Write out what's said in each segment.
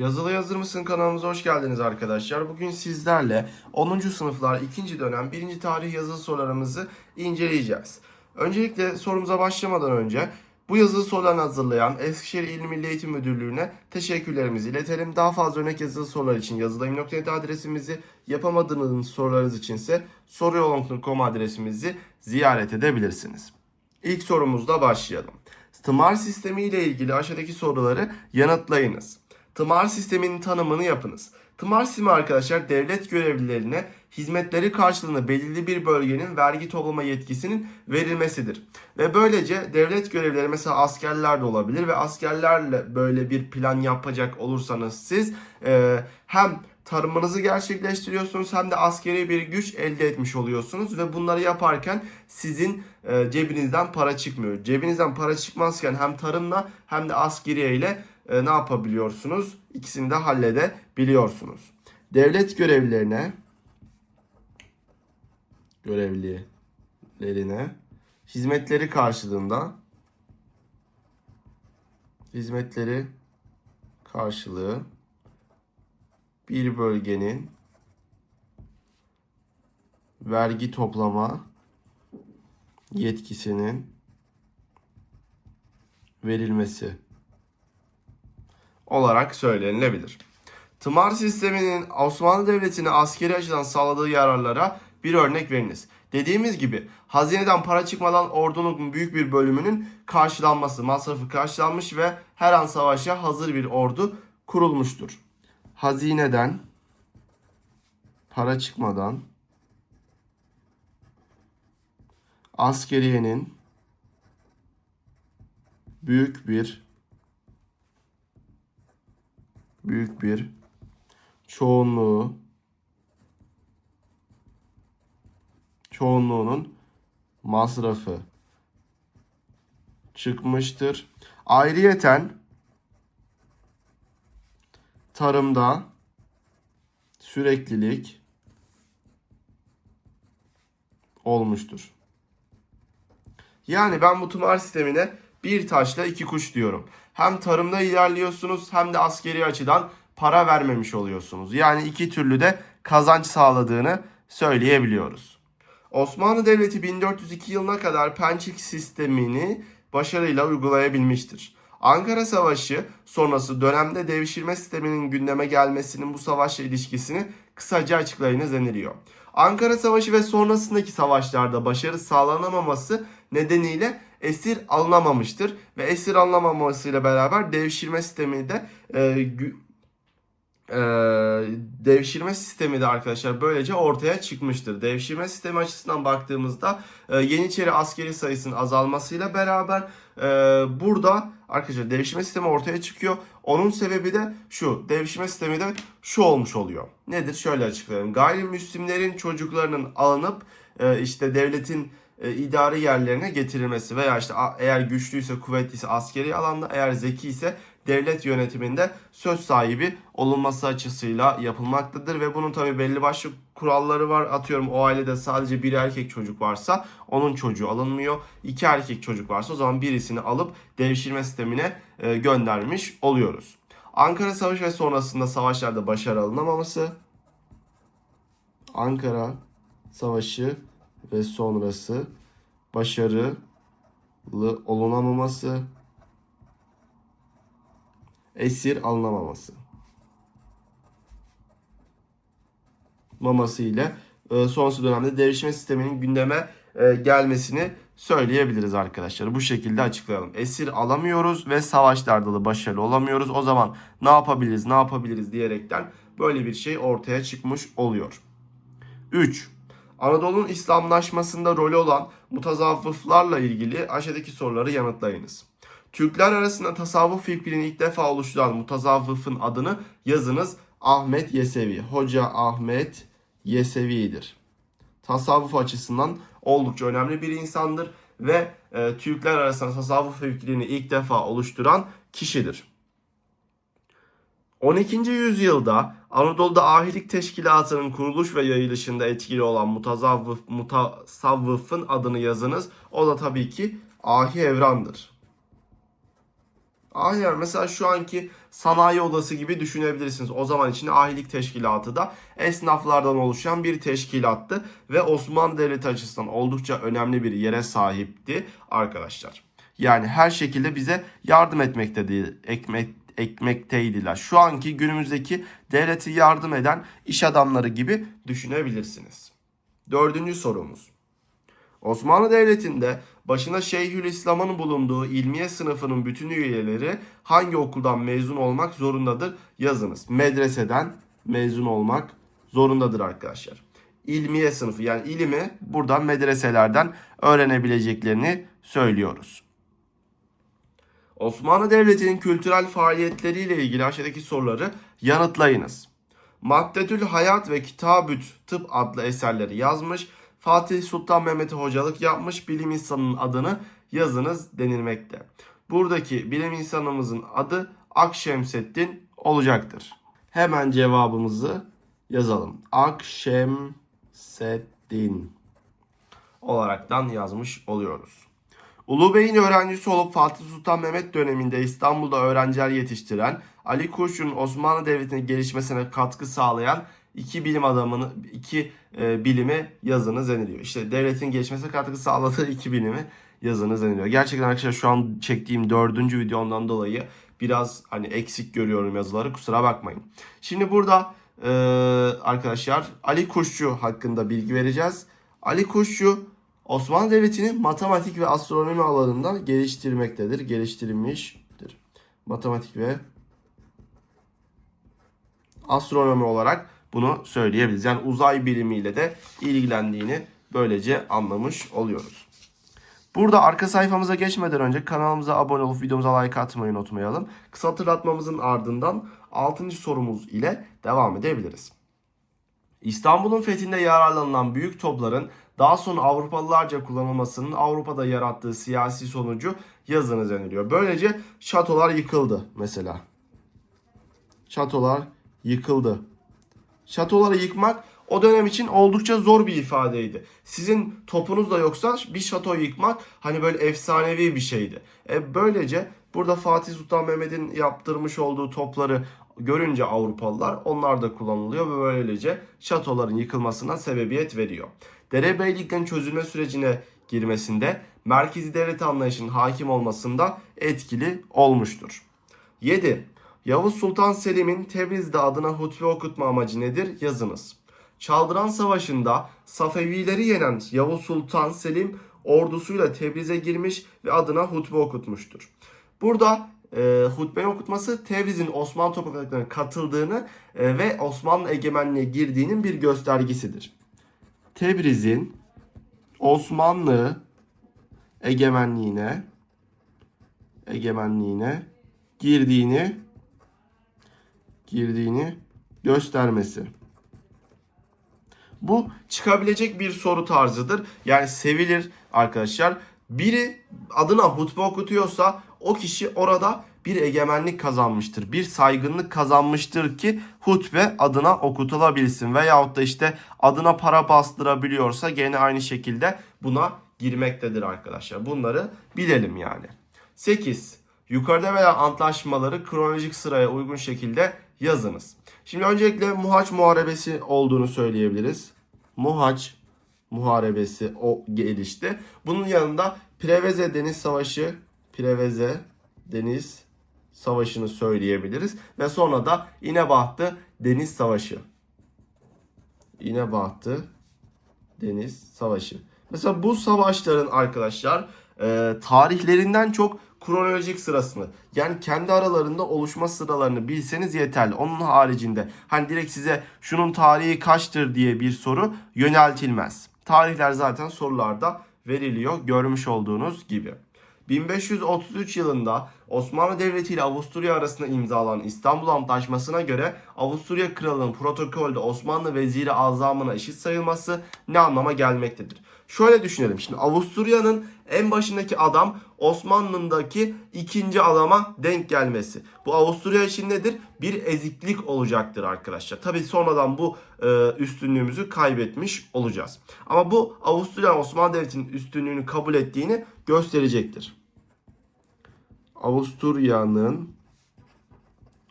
Yazılı Yazır mısın kanalımıza hoş geldiniz arkadaşlar. Bugün sizlerle 10. sınıflar 2. dönem 1. tarih yazılı sorularımızı inceleyeceğiz. Öncelikle sorumuza başlamadan önce bu yazılı sorularını hazırlayan Eskişehir İl Milli Eğitim Müdürlüğü'ne teşekkürlerimizi iletelim. Daha fazla örnek yazılı sorular için yazılayım.net adresimizi, yapamadığınız sorularınız içinse soruyolong.com adresimizi ziyaret edebilirsiniz. İlk sorumuzla başlayalım. Tımar sistemi ile ilgili aşağıdaki soruları yanıtlayınız. Tımar sisteminin tanımını yapınız. Tımar sistemi arkadaşlar devlet görevlilerine hizmetleri karşılığında belirli bir bölgenin vergi toplama yetkisinin verilmesidir. Ve böylece devlet görevlileri mesela askerler de olabilir ve askerlerle böyle bir plan yapacak olursanız siz e, hem tarımınızı gerçekleştiriyorsunuz hem de askeri bir güç elde etmiş oluyorsunuz ve bunları yaparken sizin e, cebinizden para çıkmıyor. Cebinizden para çıkmazken hem tarımla hem de askeriye ile e, ne yapabiliyorsunuz? İkisini de halledebiliyorsunuz. Devlet görevlilerine görevlilerine hizmetleri karşılığında hizmetleri karşılığı bir bölgenin vergi toplama yetkisinin verilmesi olarak söylenilebilir. Tımar sisteminin Osmanlı Devleti'ne askeri açıdan sağladığı yararlara bir örnek veriniz. Dediğimiz gibi hazineden para çıkmadan ordunun büyük bir bölümünün karşılanması, masrafı karşılanmış ve her an savaşa hazır bir ordu kurulmuştur. Hazineden para çıkmadan askeriyenin büyük bir büyük bir çoğunluğu çoğunluğunun masrafı çıkmıştır. Ayrıyeten tarımda süreklilik olmuştur. Yani ben bu tımar sistemine bir taşla iki kuş diyorum. Hem tarımda ilerliyorsunuz hem de askeri açıdan para vermemiş oluyorsunuz. Yani iki türlü de kazanç sağladığını söyleyebiliyoruz. Osmanlı Devleti 1402 yılına kadar pençik sistemini başarıyla uygulayabilmiştir. Ankara Savaşı sonrası dönemde devşirme sisteminin gündeme gelmesinin bu savaşla ilişkisini kısaca açıklayınız deniliyor. Ankara Savaşı ve sonrasındaki savaşlarda başarı sağlanamaması nedeniyle esir alınamamıştır ve esir alınamamasıyla beraber devşirme sistemi de e, e, devşirme sistemi de arkadaşlar böylece ortaya çıkmıştır. Devşirme sistemi açısından baktığımızda e, Yeniçeri askeri sayısının azalmasıyla beraber e, burada arkadaşlar devşirme sistemi ortaya çıkıyor. Onun sebebi de şu. Devşirme sistemi de şu olmuş oluyor. Nedir? Şöyle açıklayalım. Gayrimüslimlerin çocuklarının alınıp e, işte devletin e, idari yerlerine getirilmesi veya işte eğer güçlüyse, kuvvetliyse askeri alanda, eğer zeki ise devlet yönetiminde söz sahibi olunması açısıyla yapılmaktadır ve bunun tabi belli başlı kuralları var. Atıyorum o ailede sadece bir erkek çocuk varsa onun çocuğu alınmıyor. İki erkek çocuk varsa o zaman birisini alıp devşirme sistemine e, göndermiş oluyoruz. Ankara Savaşı ve sonrasında savaşlarda başarı alınamaması, Ankara Savaşı ve sonrası başarılı olunamaması, esir alınamaması. Maması ile e, sonrası dönemde devşirme sisteminin gündeme e, gelmesini söyleyebiliriz arkadaşlar. Bu şekilde açıklayalım. Esir alamıyoruz ve savaşlarda da başarılı olamıyoruz. O zaman ne yapabiliriz, ne yapabiliriz diyerekten böyle bir şey ortaya çıkmış oluyor. 3. Anadolu'nun İslamlaşmasında rolü olan mutazavvıflarla ilgili aşağıdaki soruları yanıtlayınız. Türkler arasında tasavvuf fikrini ilk defa oluşturan mutazavvıfın adını yazınız. Ahmet Yesevi. Hoca Ahmet Yesevi'dir. Tasavvuf açısından oldukça önemli bir insandır ve e, Türkler arasında tasavvuf fikrini ilk defa oluşturan kişidir. 12. yüzyılda Anadolu'da ahilik teşkilatının kuruluş ve yayılışında etkili olan mutazavvıf, mutasavvıfın adını yazınız. O da tabii ki Ahi Evran'dır. Ahiler mesela şu anki sanayi odası gibi düşünebilirsiniz. O zaman için ahilik teşkilatı da esnaflardan oluşan bir teşkilattı ve Osmanlı Devleti açısından oldukça önemli bir yere sahipti arkadaşlar. Yani her şekilde bize yardım etmekteydi, ekmek, ekmekteydiler. Şu anki günümüzdeki devleti yardım eden iş adamları gibi düşünebilirsiniz. Dördüncü sorumuz. Osmanlı Devleti'nde başına Şeyhülislam'ın bulunduğu ilmiye sınıfının bütün üyeleri hangi okuldan mezun olmak zorundadır? Yazınız. Medreseden mezun olmak zorundadır arkadaşlar. İlmiye sınıfı yani ilimi buradan medreselerden öğrenebileceklerini söylüyoruz. Osmanlı Devleti'nin kültürel faaliyetleriyle ilgili aşağıdaki soruları yanıtlayınız. Maddetül Hayat ve Kitabüt Tıp adlı eserleri yazmış. Fatih Sultan Mehmet'e hocalık yapmış bilim insanının adını yazınız denilmekte. Buradaki bilim insanımızın adı Akşemseddin olacaktır. Hemen cevabımızı yazalım. Akşemseddin olaraktan yazmış oluyoruz. Ulu Bey'in öğrencisi olup Fatih Sultan Mehmet döneminde İstanbul'da öğrenciler yetiştiren, Ali Kurşun'un Osmanlı Devleti'nin gelişmesine katkı sağlayan iki bilim adamını, iki e, bilimi yazınız deniliyor. İşte devletin gelişmesine katkı sağladığı iki bilimi yazınız deniliyor. Gerçekten arkadaşlar şu an çektiğim dördüncü videomdan dolayı biraz hani eksik görüyorum yazıları kusura bakmayın. Şimdi burada e, arkadaşlar Ali Kuşçu hakkında bilgi vereceğiz. Ali Kuşçu Osmanlı Devleti'ni matematik ve astronomi alanında geliştirmektedir. Geliştirilmiştir. Matematik ve astronomi olarak bunu söyleyebiliriz. Yani uzay bilimiyle de ilgilendiğini böylece anlamış oluyoruz. Burada arka sayfamıza geçmeden önce kanalımıza abone olup videomuza like atmayı unutmayalım. Kısa hatırlatmamızın ardından 6. sorumuz ile devam edebiliriz. İstanbul'un fethinde yararlanılan büyük topların daha sonra Avrupalılarca kullanılmasının Avrupa'da yarattığı siyasi sonucu yazınız deniliyor. Böylece şatolar yıkıldı mesela. Şatolar yıkıldı. Şatoları yıkmak o dönem için oldukça zor bir ifadeydi. Sizin topunuz da yoksa bir şato yıkmak hani böyle efsanevi bir şeydi. E böylece burada Fatih Sultan Mehmet'in yaptırmış olduğu topları görünce Avrupalılar onlar da kullanılıyor ve böylece şatoların yıkılmasına sebebiyet veriyor. Derebeyliklerin çözülme sürecine girmesinde merkezi devlet anlayışının hakim olmasında etkili olmuştur. 7. Yavuz Sultan Selim'in Tebriz'de adına hutbe okutma amacı nedir? Yazınız. Çaldıran Savaşı'nda Safevileri yenen Yavuz Sultan Selim ordusuyla Tebriz'e girmiş ve adına hutbe okutmuştur. Burada e, hutbe okutması Tebriz'in Osmanlı topraklarına katıldığını e, ve Osmanlı egemenliğe girdiğinin bir göstergesidir. Tebriz'in Osmanlı egemenliğine egemenliğine girdiğini girdiğini göstermesi. Bu çıkabilecek bir soru tarzıdır. Yani sevilir arkadaşlar. Biri adına hutbe okutuyorsa o kişi orada bir egemenlik kazanmıştır. Bir saygınlık kazanmıştır ki hutbe adına okutulabilsin. Veyahut da işte adına para bastırabiliyorsa gene aynı şekilde buna girmektedir arkadaşlar. Bunları bilelim yani. 8. Yukarıda veya antlaşmaları kronolojik sıraya uygun şekilde yazınız. Şimdi öncelikle Muhaç Muharebesi olduğunu söyleyebiliriz. Muhaç Muharebesi o gelişti. Bunun yanında Preveze Deniz Savaşı, Preveze Deniz Savaşı'nı söyleyebiliriz. Ve sonra da İnebahtı Deniz Savaşı. İnebahtı Deniz Savaşı. Mesela bu savaşların arkadaşlar e, tarihlerinden çok kronolojik sırasını yani kendi aralarında oluşma sıralarını bilseniz yeterli. Onun haricinde hani direkt size şunun tarihi kaçtır diye bir soru yöneltilmez. Tarihler zaten sorularda veriliyor görmüş olduğunuz gibi. 1533 yılında Osmanlı Devleti ile Avusturya arasında imzalanan İstanbul Antlaşması'na göre Avusturya Kralı'nın protokolde Osmanlı Veziri Azamına eşit sayılması ne anlama gelmektedir? Şöyle düşünelim. Şimdi Avusturya'nın en başındaki adam Osmanlı'daki ikinci adama denk gelmesi. Bu Avusturya için nedir? Bir eziklik olacaktır arkadaşlar. Tabii sonradan bu e, üstünlüğümüzü kaybetmiş olacağız. Ama bu Avusturya Osmanlı Devleti'nin üstünlüğünü kabul ettiğini gösterecektir. Avusturya'nın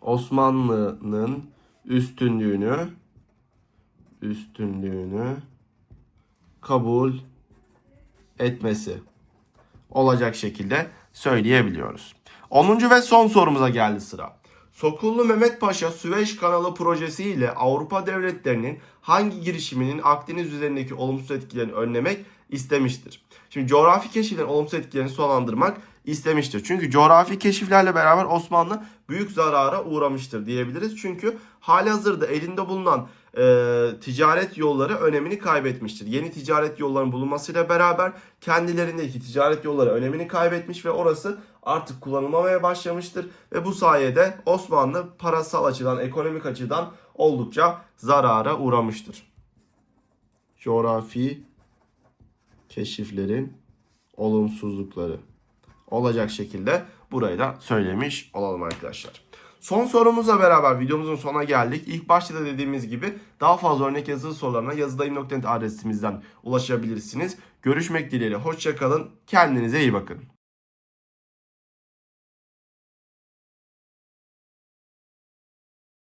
Osmanlı'nın üstünlüğünü üstünlüğünü kabul etmesi olacak şekilde söyleyebiliyoruz. 10. ve son sorumuza geldi sıra. Sokullu Mehmet Paşa Süveyş Kanalı projesi ile Avrupa devletlerinin hangi girişiminin Akdeniz üzerindeki olumsuz etkilerini önlemek istemiştir? Şimdi coğrafi keşiflerin olumsuz etkilerini sonlandırmak istemiştir. Çünkü coğrafi keşiflerle beraber Osmanlı büyük zarara uğramıştır diyebiliriz. Çünkü hali hazırda elinde bulunan e, ticaret yolları önemini kaybetmiştir. Yeni ticaret yollarının bulunmasıyla beraber kendilerindeki ticaret yolları önemini kaybetmiş ve orası artık kullanılmamaya başlamıştır. Ve bu sayede Osmanlı parasal açıdan, ekonomik açıdan oldukça zarara uğramıştır. Coğrafi keşiflerin olumsuzlukları olacak şekilde burayı da söylemiş olalım arkadaşlar. Son sorumuzla beraber videomuzun sonuna geldik. İlk başta da dediğimiz gibi daha fazla örnek yazılı sorularına yazıdayım.net adresimizden ulaşabilirsiniz. Görüşmek dileğiyle. Hoşçakalın. Kendinize iyi bakın.